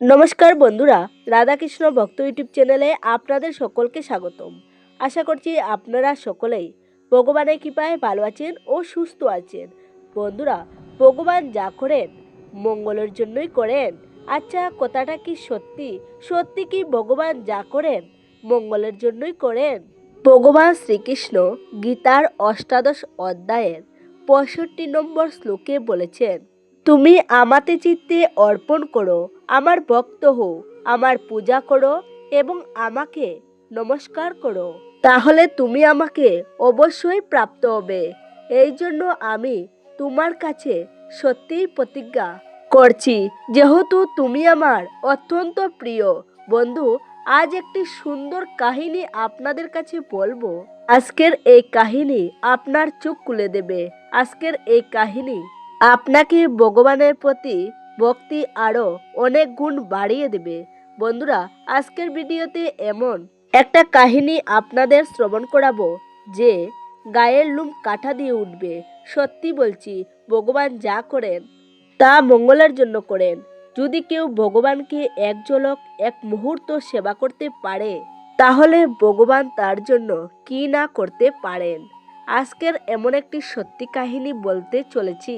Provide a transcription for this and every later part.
নমস্কার বন্ধুরা, রাধাকৃষ্ণ ভক্ত ইউটিউব চ্যানেলে আপনাদের সকলকে স্বাগতম। আশা করছি আপনারা সকলেই ভগবানের কৃপায় ভালো আছেন ও সুস্থ আছেন। বন্ধুরা, ভগবান যা করেন, মঙ্গলের জন্যই করেন। আচ্ছা কথাটা কি সত্যি? সত্যি কি ভগবান যা করেন, মঙ্গলের জন্যই করেন? ভগবান শ্রীকৃষ্ণ গীতার অষ্টাদশ অধ্যায়ের পঁয়ষট্টি নম্বর শ্লোকে বলেছেন তুমি আমাতে চিত্তে অর্পণ করো, আমার ভক্ত হও, আমার পূজা করো এবং আমাকে নমস্কার করো। তাহলে তুমি আমাকে অবশ্যই প্রাপ্ত হবে। এই জন্য আমি তোমার কাছে সত্যিই প্রতিজ্ঞা করছি, যেহেতু তুমি আমার অত্যন্ত প্রিয়। বন্ধু, আজ একটি সুন্দর কাহিনী আপনাদের কাছে বলব। আজকের এই কাহিনী আপনার চোখ খুলে দেবে। আজকের এই কাহিনী আপনাকে ভগবানের প্রতি ভক্তি আরও অনেক গুণ বাড়িয়ে দেবে। বন্ধুরা, আজকের ভিডিওতে এমন একটা কাহিনী আপনাদের শ্রবণ করাবো যে গায়ের লুম কাঠা দিয়ে উঠবে। সত্যি বলছি, ভগবান যা করেন তা মঙ্গলের জন্য করেন। যদি কেউ ভগবানকে এক ঝলক, এক মুহূর্ত সেবা করতে পারে, তাহলে ভগবান তার জন্য কি না করতে পারেন? আজকের এমন একটি সত্যি কাহিনী বলতে চলেছি।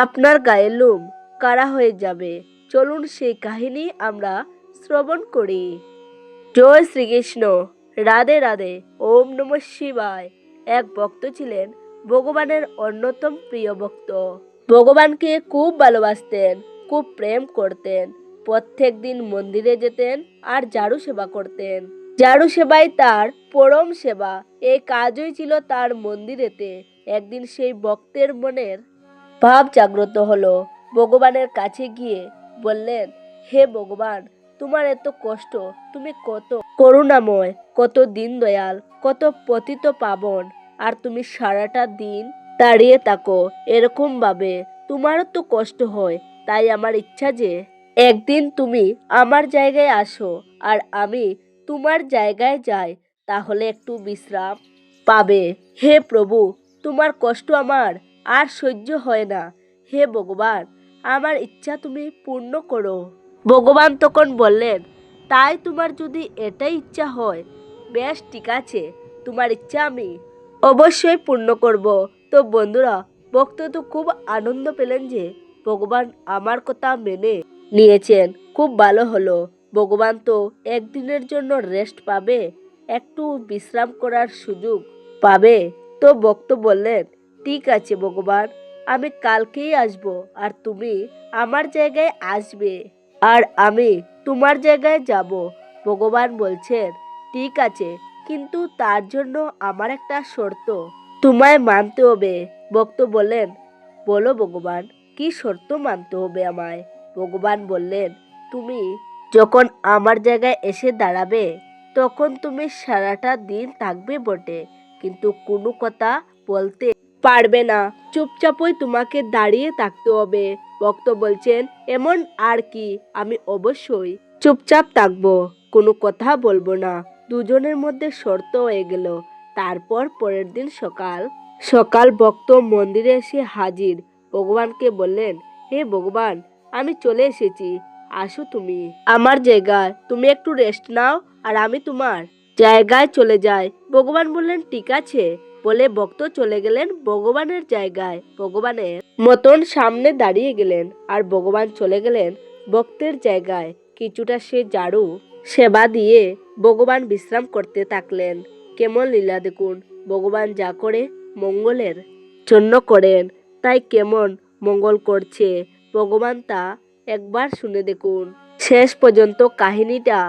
আপনার গায়ে লোম কারা হয়ে যাবে। চলুন সেই কাহিনী আমরা শ্রবণ করি। জয় শ্রীকৃষ্ণ। রাধে রাধে। ওম নম শিবায়। এক ভক্ত ছিলেন ভগবানের অন্যতম প্রিয় ভক্ত। ভগবানকে খুব ভালোবাসতেন, খুব প্রেম করতেন। প্রত্যেক দিন মন্দিরে যেতেন আর ঝাড়ু সেবা করতেন। ঝাড়ু সেবাই তার পরম সেবা। এই কাজই ছিল তার মন্দিরেতে। একদিন সেই ভক্তের মনের ভাব জাগ্রত হলো। ভগবানের কাছে গিয়ে বললেন, হে ভগবান, তোমার এত কষ্ট, তুমি কত করুণাময়, কত দিন দয়াল, কত পতিত পাবন, আর তুমি সারাটা দিন দাঁড়িয়ে থাকো এরকম ভাবে তোমারও তো কষ্ট হয়, তাই আমার ইচ্ছা যে একদিন তুমি আমার জায়গায় আসো, আর আমি তোমার জায়গায় যাই, তাহলে একটু বিশ্রাম পাবে। হে প্রভু, তোমার কষ্ট আমার আর সহ্য হয় না। হে ভগবান, আমার ইচ্ছা তুমি পূর্ণ করো। ভগবান তখন বললেন, তাই তোমার যদি এটাই ইচ্ছা হয়, বেশ ঠিক আছে, তোমার ইচ্ছা আমি অবশ্যই পূর্ণ করব। তো বন্ধুরা ভক্ত তো খুব আনন্দ পেলেন যে, ভগবান আমার কথা মেনে নিয়েছেন, খুব ভালো হলো। ভগবান তো একদিনের জন্য রেস্ট পাবে, একটু বিশ্রাম করার সুযোগ পাবে। তো ভক্ত বললেন ঠিক আছে, ভগবান। আমি কালকেই আসব আর তুমি আমার জায়গায় আসবে। আর আমি তোমার জায়গায় যাব, ভগবান বলছেন। ঠিক আছে, কিন্তু তার জন্য আমার একটা শর্ত। তোমায় মানতে হবে, ভক্ত বললেন। বলো ভগবান, কি শর্ত মানতে হবে আমায়? ভগবান বললেন, তুমি যখন আমার জায়গায় এসে দাঁড়াবে, তখন তুমি সারাটা দিন থাকবে বটে। কিন্তু কোনো কথা বলতে পারবে না। চুপচাপই তোমাকে দাঁড়িয়ে থাকতে হবে। ভক্ত বলছেন, এমন আর কি? আমি অবশ্যই চুপচাপ থাকব। কোনো কথা বলব না। দুজনের মধ্যে শর্ত হয়ে গেল। তারপর পরের দিন সকাল সকাল ভক্ত মন্দিরে এসে হাজির। ভগবানকে বললেন, হে ভগবান, আমি চলে এসেছি। আসো তুমি। আমার জায়গায়। তুমি একটু রেস্ট নাও আর আমি তোমার জায়গায় চলে যাই। ভগবান বললেন, ঠিক আছে। বলে ভক্ত চলে গেলেন ভগবানের জায়গায়, ভগবানের মতন সামনে দাঁড়িয়ে গেলেন। আর ভগবান চলে গেলেন ভক্তের জায়গায়। কিছুটা সে ঝাড়ু, সেবা দিয়ে ভগবান বিশ্রাম করতে থাকলেন। কেমন লীলা দেখুন, ভগবান যা করে মঙ্গলের জন্য করেন, তাই কেমন মঙ্গল করছে। ভগবান তা একবার শুনে দেখুন। শেষ পর্যন্ত কাহিনীটা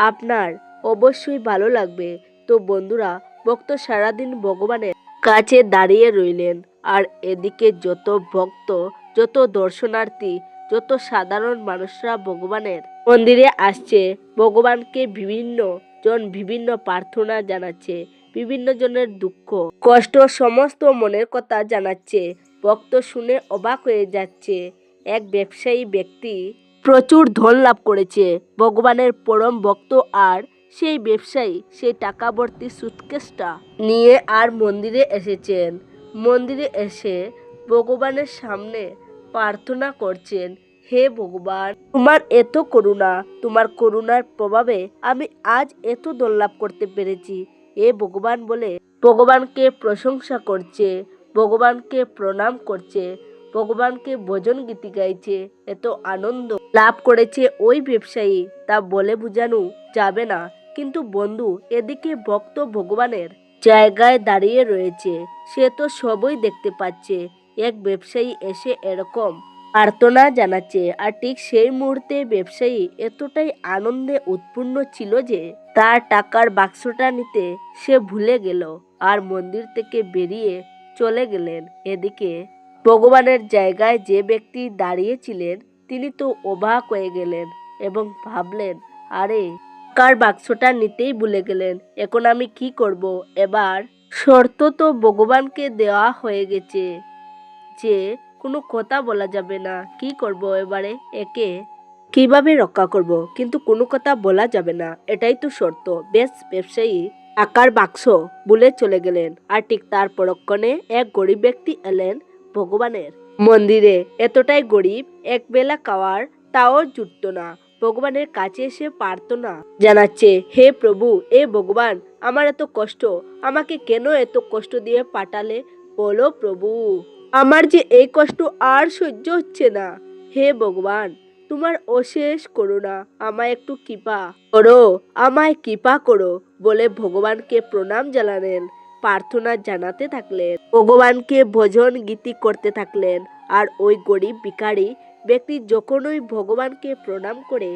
আপনার অবশ্যই ভালো লাগবে। তো বন্ধুরা ভক্ত সারাদিন ভগবানের কাছে দাঁড়িয়ে রইলেন। আর এদিকে যত ভক্ত, যত দর্শনার্থী, যত সাধারণ মানুষরা ভগবানের মন্দিরে আসছে, ভগবানকে বিভিন্ন জন বিভিন্ন প্রার্থনা জানাচ্ছে, বিভিন্ন জনের দুঃখ, কষ্ট, সমস্ত মনের কথা জানাচ্ছে। ভক্ত শুনে অবাক হয়ে যাচ্ছে। এক ব্যবসায়ী ব্যক্তি প্রচুর ধন লাভ করেছে। ভগবানের পরম ভক্ত আর সেই ব্যবসায়ী সেই টাকা ভর্তি সুটকেসটা নিয়ে আর মন্দিরে এসেছেন। মন্দিরে এসে ভগবানের সামনে প্রার্থনা করছেন, হে ভগবান, তোমার এত করুণা, তোমার করুণার প্রভাবে আমি আজ এত দোল্লাভ করতে পেরেছি। এ ভগবান বলে, ভগবানকে প্রশংসা করছে, ভগবানকে প্রণাম করছে, ভগবানকে ভজন গীতি গাইছে, এত আনন্দ লাভ করেছে ওই ব্যবসায়ী। তা বলে বোঝানো যাবে না। কিন্তু বন্ধু, এদিকে ভক্ত ভগবানের জায়গায় দাঁড়িয়ে রয়েছে। সে তো সবই দেখতে পাচ্ছে। এক ব্যবসায়ী এসে এরকম প্রার্থনা জানাচ্ছে আর ঠিক সেই মুহূর্তে ব্যবসায়ী এতটাই আনন্দে উৎপূর্ণ ছিল যে তার টাকার বাক্সটা নিতে সে ভুলে গেল আর মন্দির থেকে বেরিয়ে চলে গেলেন। এদিকে ভগবানের জায়গায় যে ব্যক্তি দাঁড়িয়েছিলেন, তিনি তো অবাক হয়ে গেলেন এবং ভাবলেন, আরে কার বাক্সটা নিতেই ভুলে গেলেন। এখন আমি কি করব? এবার শর্ত তো ভগবানকে দেওয়া হয়ে গেছে যে কোনো কথা বলা যাবে না। কি করব এবারে? একে কীভাবে রক্ষা করব? কিন্তু কোনো কথা বলা যাবে না। এটাই তো শর্ত। বেশ ব্যবসায়ী আকার বাক্স বলে চলে গেলেন। আর ঠিক তার পরক্ষণে এক গরিব ব্যক্তি এলেন ভগবানের মন্দিরে। এতটাই গরিব, এক বেলা খাওয়ার তাও জুটতো না। ভগবানের কাছে এসে পারতো না জানাচ্ছে, হে প্রভু এ ভগবান, আমার এত কষ্ট, আমাকে কেন এত কষ্ট দিয়ে পাঠালে? বলো প্রভু। আমার যে এই কষ্ট আর সহ্য হচ্ছে না। হে ভগবান, তোমার অশেষ করুণা, আমায় একটু কৃপা করো, আমায় কৃপা করো। বলে ভগবানকে প্রণাম জানালেন, প্রার্থনা জানাতে থাকলেন। ভগবানকে ভজন গীতি করতে থাকলেন, আর ওই গরিব ভিখারি ব্যক্তি যখনই ভগবানকে প্রণাম করে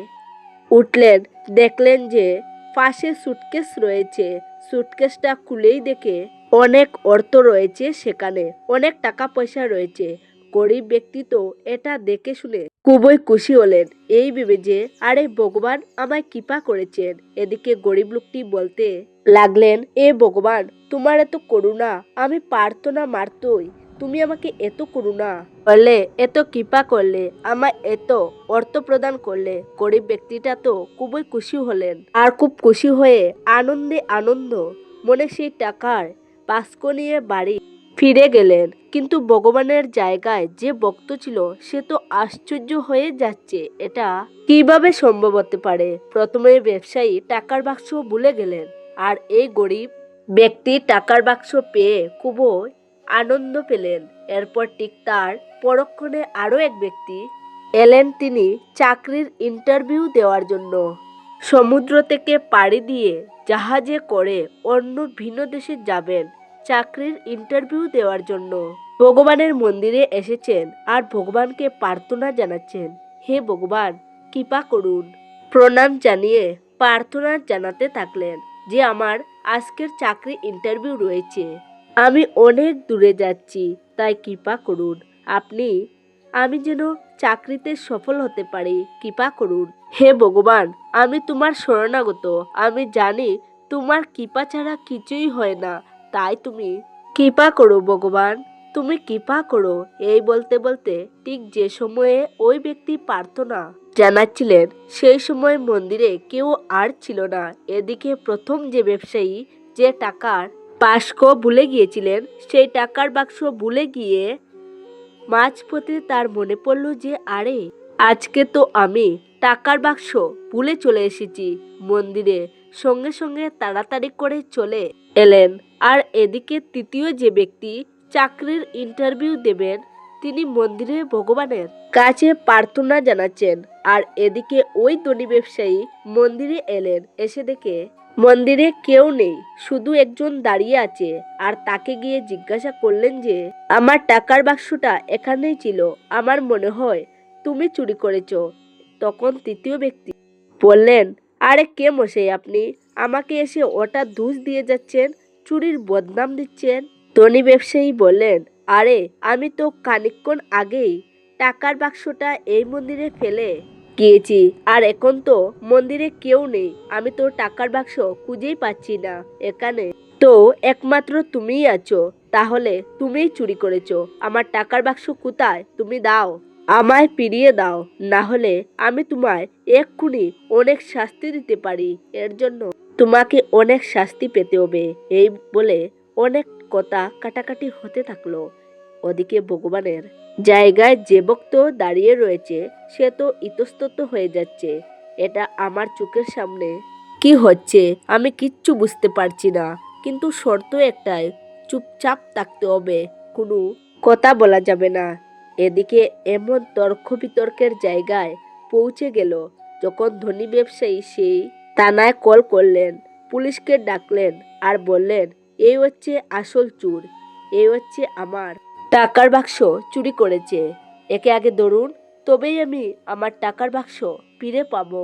উঠলেন, দেখলেন যে পাশে সুটকেস রয়েছে। সুটকেসটা খুলেই দেখে অনেক অর্থ রয়েছে সেখানে, অনেক টাকা পয়সা রয়েছে। গরিব ব্যক্তি তো এটা দেখে শুনে খুবই খুশি হলেন। এই ভেবে যে, আরে ভগবান আমায় কৃপা করেছেন। এদিকে গরিব লোকটি বলতে লাগলেন, এ ভগবান, তোমার এত করুণা, আমি পারতো না মারতই। তুমি আমাকে এত করুণা করলে, এত কৃপা করলে আমার এত অর্থ প্রদান করলে, গরিব ব্যক্তিটা তো খুবই খুশি হলেন। আর খুব খুশি হয়ে আনন্দে আনন্দ, মনে সেই টাকার বাস্ক নিয়ে বাড়ি ফিরে গেলেন। কিন্তু ভগবানের জায়গায় যে ভক্ত ছিল, সে তো আশ্চর্য হয়ে যাচ্ছে। এটা কীভাবে সম্ভব হতে পারে? প্রথমে ব্যবসায়ী টাকার বাক্স ভুলে গেলেন। আর এই গরিব ব্যক্তি টাকার বাক্স পেয়ে খুবই আনন্দ পেলেন। এরপর ঠিক তার পরক্ষণে আরও এক ব্যক্তি এলেন তিনি চাকরির ইন্টারভিউ দেওয়ার জন্য। সমুদ্র থেকে পাড়ি দিয়ে জাহাজে করে অন্য ভিন্ন দেশে যাবেন চাকরির ইন্টারভিউ দেওয়ার জন্য। ভগবানের মন্দিরে এসেছেন আর ভগবানকে প্রার্থনা জানাচ্ছেন, হে ভগবান, কৃপা করুন। প্রণাম জানিয়ে প্রার্থনা জানাতে থাকলেন যে, আমার আজকের চাকরি ইন্টারভিউ রয়েছে। আমি অনেক দূরে যাচ্ছি, তাই কৃপা করুন। আপনি, আমি যেন চাকরিতে সফল হতে পারি, কৃপা করুন। হে ভগবান, আমি তোমার শরণাগত। আমি জানি তোমার কৃপা ছাড়া কিছুই হয় না। তাই তুমি কৃপা করো ভগবান, তুমি কৃপা করো। এই বলতে বলতে ঠিক যে সময়ে ওই ব্যক্তি প্রার্থনা জানাচ্ছিলেন, সেই সময় মন্দিরে কেউ আর ছিল না। এদিকে প্রথম যে ব্যবসায়ী যে টাকার বাস্ক ভুলে গিয়েছিলেন। সেই টাকার বাক্স ভুলে গিয়ে মাঝপথে তার মনে পড়ল যে, আরে, আজকে তো আমি টাকার বাক্স ভুলে চলে এসেছি। মন্দিরে সঙ্গে সঙ্গে তাড়াতাড়ি করে চলে এলেন। আর এদিকে তৃতীয় যে ব্যক্তি চাকরির ইন্টারভিউ দেবেন, তিনি মন্দিরে ভগবানের কাছে প্রার্থনা জানাচ্ছেন। আর এদিকে ওই ধনী ব্যবসায়ী মন্দিরে এলেন। এসে দেখে মন্দিরে কেউ নেই, শুধু একজন দাঁড়িয়ে আছে। আর তাকে গিয়ে জিজ্ঞাসা করলেন যে, আমার টাকার বাক্সটা এখানেই ছিল, আমার মনে হয় তুমি চুরি করেছ। তখন তৃতীয় ব্যক্তি বললেন, আরে কে মশাই আপনি? আমাকে এসে ওটা দুষ দিয়ে যাচ্ছেন, চুরির বদনাম দিচ্ছেন? ধনী ব্যবসায়ী বললেন, আরে, আমি তো খানিকক্ষণ আগেই টাকার বাক্সটা এই মন্দিরে ফেলে গিয়েছি। আর এখন তো মন্দিরে কেউ নেই। আমি তো টাকার বাক্স খুঁজেই পাচ্ছি না এখানে। তো একমাত্র তুমিই আছো। তাহলে তুমিই চুরি করেছ। আমার টাকার বাক্স কোথায়? তুমি দাও। আমায় ফিরিয়ে দাও। না হলে আমি তোমায় এক্ষুনি অনেক শাস্তি দিতে পারি। এর জন্য তোমাকে অনেক শাস্তি পেতে হবে। এই বলে অনেক কথা কাটাকাটি হতে থাকল। ওদিকে ভগবানের জায়গায় যে ভক্ত দাঁড়িয়ে রয়েছে, সে তো ইতস্তত হয়ে যাচ্ছে। এটা আমার চোখের সামনে কি হচ্ছে, আমি কিচ্ছু বুঝতে পারছি না। কিন্তু শর্ত একটাই, চুপচাপ থাকতে হবে। কোনো কথা বলা যাবে না। এদিকে এমন তর্ক বিতর্কের জায়গায় পৌঁছে গেল, যখন ধনী ব্যবসায়ী সেই থানায় কল করলেন, পুলিশকে ডাকলেন আর বললেন, এই হচ্ছে আসল চুর, এই হচ্ছে আমার টাকার বাক্স চুরি করেছে। একে আগে ধরুন, তবেই আমি আমার টাকার বাক্স ফিরে পাবো।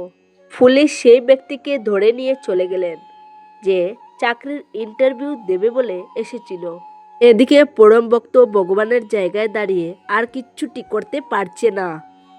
পুলিশ সেই ব্যক্তিকে ধরে নিয়ে চলে গেলেন, যে চাকরির ইন্টারভিউ দেবে বলে এসেছিল। এদিকে পরম ভক্ত ভগবানের জায়গায় দাঁড়িয়ে আর কিচ্ছুটি করতে পারছে না।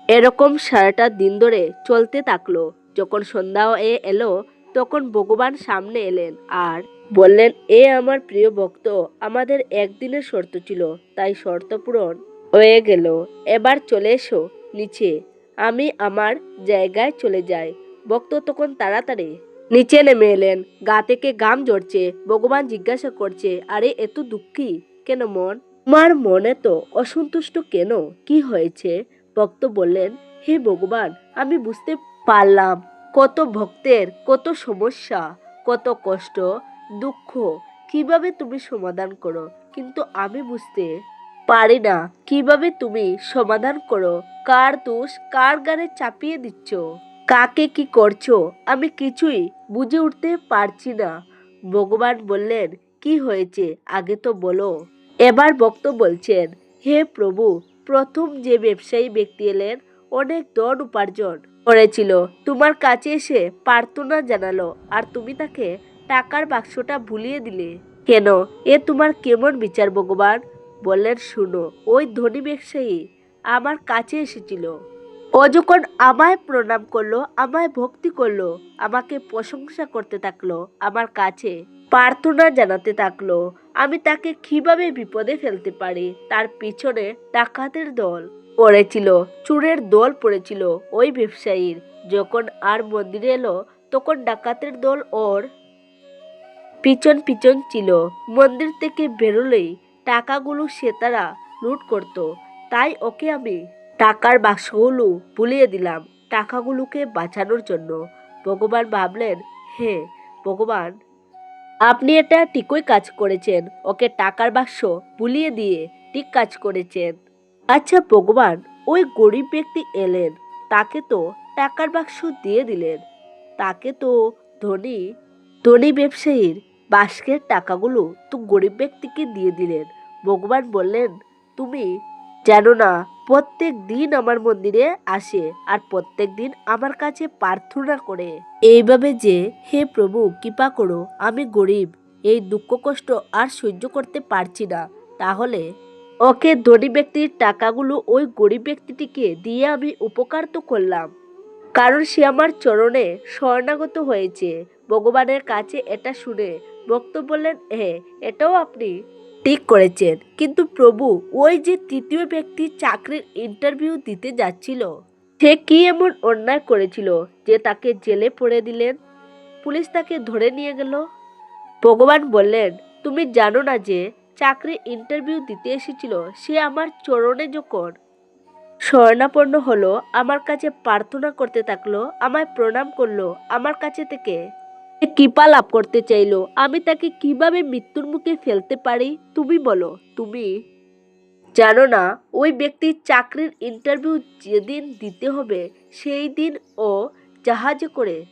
এরকম সারাটা দিন ধরে চলতে থাকল। যখন সন্ধ্যা এ এলো, তখন ভগবান সামনে এলেন আর বললেন, এ আমার প্রিয় ভক্ত, আমাদের একদিনের শর্ত ছিল, তাই শর্ত পূরণ হয়ে গেল। এবার চলে এসো নিচে, আমি আমার জায়গায় চলে যাই। ভক্ত তখন তাড়াতাড়ি নিচে নেমে এলেন। গা থেকে গাম ঝরছে, ভগবান জিজ্ঞাসা করছে, আরে, এত দুঃখী? কেন মন? তোমার মনে তো অসন্তুষ্ট কেন? কি হয়েছে? ভক্ত বললেন, হে ভগবান, আমি বুঝতে পারলাম। কত ভক্তের কত সমস্যা, কত কষ্ট দুঃখ, কীভাবে তুমি সমাধান করো? কিন্তু আমি বুঝতে পারি না, কীভাবে তুমি সমাধান করো? কার দোষ, কার গানে চাপিয়ে দিচ্ছ? কাকে কি করছ? আমি কিছুই বুঝে উঠতে পারছি না। ভগবান বললেন, কি হয়েছে? আগে তো বলো। এবার ভক্ত বলছেন, হে প্রভু, প্রথম যে ব্যবসায়ী ব্যক্তি এলেন, অনেক ধন উপার্জন করেছিল। তোমার কাছে এসে প্রার্থনা জানালো, আর তুমি তাকে টাকার বাক্সটা ভুলিয়ে দিলে। কেন? এ তোমার কেমন বিচার, ভগবান? বললেন, শুনো, ওই ধনী ব্যবসায়ী আমার কাছে এসেছিল। ও যখন আমায় প্রণাম করল, আমায় ভক্তি করল, আমাকে প্রশংসা করতে থাকল, আমার কাছে প্রার্থনা জানাতে থাকল, আমি তাকে কীভাবে বিপদে ফেলতে পারি? তার পিছনে ডাকাতের দল পড়েছিল, চুরের দল পড়েছিল, ওই ব্যবসায়ীর। যখন আর মন্দিরে এলো, তখন ডাকাতের দল ওর পিছন পিছন ছিল। মন্দির থেকে বেরোলেই টাকাগুলো সে তারা লুট করত। তাই ওকে আমি টাকার বাক্সগুলো বুলিয়ে দিলাম টাকাগুলোকে বাঁচানোর জন্য। ভগবান ভাবলেন, হে ভগবান, আপনি এটা ঠিকই কাজ করেছেন। ওকে টাকার বাক্স বুলিয়ে দিয়ে ঠিক কাজ করেছেন। আচ্ছা ভগবান, ওই গরিব ব্যক্তি এলেন। তাকে তো টাকার বাক্স দিয়ে দিলেন। তাকে তো ধনী ধনী ব্যবসায়ীর বাস্কের টাকাগুলো তো গরিব ব্যক্তিকে দিয়ে দিলেন। ভগবান বললেন, তুমি জানো না, প্রত্যেক দিন আমার মন্দিরে আসে আর প্রত্যেক দিন আমার কাছে প্রার্থনা করে। এইভাবে যে, হে প্রভু, কৃপা করো, আমি গরিব, এই দুঃখ, কষ্ট আর সহ্য করতে পারছি না। তাহলে ওকে ধনী ব্যক্তির টাকাগুলো ওই গরিব ব্যক্তিটিকে দিয়ে আমি উপকার তো করলাম। কারণ সে আমার চরণে শরণাগত হয়েছে। ভগবানের কাছে এটা শুনে ভক্ত বললেন হ্যাঁ এটাও আপনি ঠিক করেছেন। কিন্তু প্রভু, ওই যে তৃতীয় ব্যক্তি চাকরির ইন্টারভিউ দিতে যাচ্ছিল, সে কি এমন অন্যায় করেছিল যে তাকে জেলে পড়ে দিলেন? পুলিশ তাকে ধরে নিয়ে গেল। ভগবান বললেন, তুমি জানো না যে চাকরি ইন্টারভিউ দিতে এসেছিল, সে আমার চরণে যখন শরণাপন্ন হলো, আমার কাছে প্রার্থনা করতে থাকল, আমায় প্রণাম করল, আমার কাছে থেকে কৃপা লাভ করতে চাইলো, আমি তাকে কীভাবে মৃত্যুর মুখে ফেলতে পারি? তুমি বলো। তুমি? জানো না, ওই ব্যক্তির চাকরির ইন্টারভিউ যেদিন দিতে হবে, সেই দিন ও জাহাজে করে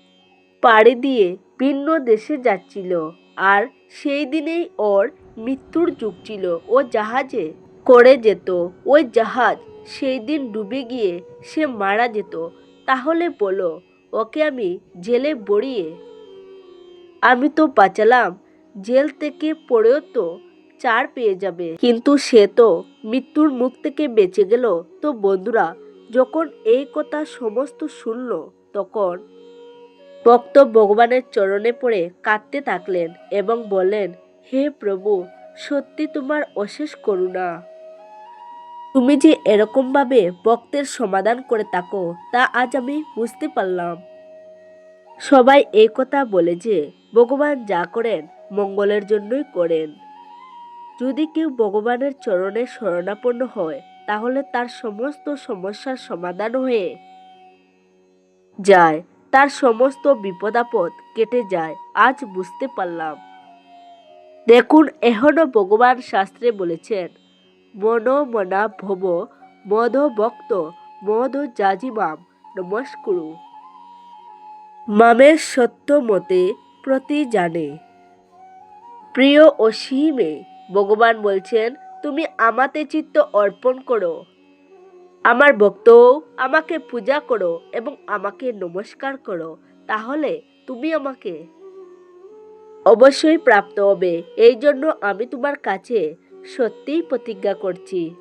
পাড়ি দিয়ে ভিন্ন দেশে যাচ্ছিল। আর সেই দিনেই ওর মৃত্যুর যুগ ছিল। ও জাহাজে করে যেত। ওই জাহাজ সেই দিন ডুবে গিয়ে সে মারা যেত। তাহলে বলো, ওকে আমি জেলে বড়িয়ে আমি তো বাঁচালাম। জেল থেকে পড়েও তো চার পেয়ে যাবে। কিন্তু সে তো মৃত্যুর মুখ থেকে বেঁচে গেল। তো বন্ধুরা, যখন এই কথা সমস্ত শুনল, তখন ভক্ত ভগবানের চরণে পড়ে কাঁদতে থাকলেন এবং বলেন হে প্রভু, সত্যি তোমার অশেষ করুণা। তুমি যে এরকমভাবে ভক্তের সমাধান করে থাকো, তা আজ আমি বুঝতে পারলাম। সবাই এই কথা বলে যে, ভগবান যা করেন, মঙ্গলের জন্যই করেন। যদি কেউ ভগবানের চরণে শরণাপন্ন হয়, তাহলে তার সমস্ত সমস্যার সমাধান হয়ে যায়। তার সমস্ত বিপদাপদ কেটে যায়। আজ বুঝতে পারলাম। দেখুন, এখনও ভগবান শাস্ত্রে বলেছেন, মন মনা ভব, মদ ভক্ত, মদ জাজিমাম নমস্কুরু। মামের সত্য মতে প্রতি জানে। প্রিয় অসীমে ভগবান বলছেন, তুমি আমাতে চিত্ত অর্পণ করো। আমার ভক্ত আমাকে পূজা করো এবং আমাকে নমস্কার করো। তাহলে তুমি আমাকে অবশ্যই প্রাপ্ত হবে। এই জন্য আমি তোমার কাছে সত্যিই প্রতিজ্ঞা করছি।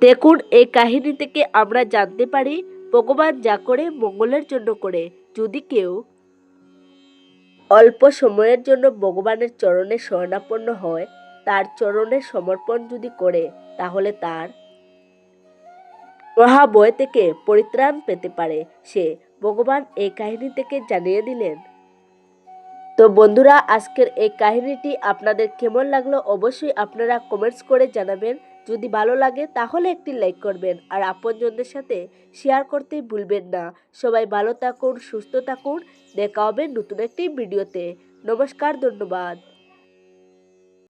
দেখুন, এই কাহিনী থেকে আমরা জানতে পারি ভগবান যা করে মঙ্গলের জন্য করে। যদি কেউ অল্প সময়ের জন্য ভগবানের চরণে শরণাপন্ন হয়, তার চরণে সমর্পণ যদি করে, তাহলে তার মহাবয় থেকে পরিত্রাণ পেতে পারে। সে ভগবান এই কাহিনী থেকে জানিয়ে দিলেন। তো বন্ধুরা, আজকের এই কাহিনীটি আপনাদের কেমন লাগল অবশ্যই আপনারা কমেন্টস করে জানাবেন। যদি ভালো লাগে তাহলে একটি লাইক করবেন আর আপনজনদের সাথে শেয়ার করতে ভুলবেন না। সবাই ভালো থাকুন, সুস্থ থাকুন। দেখা হবে নতুন একটি ভিডিওতে নমস্কার, ধন্যবাদ।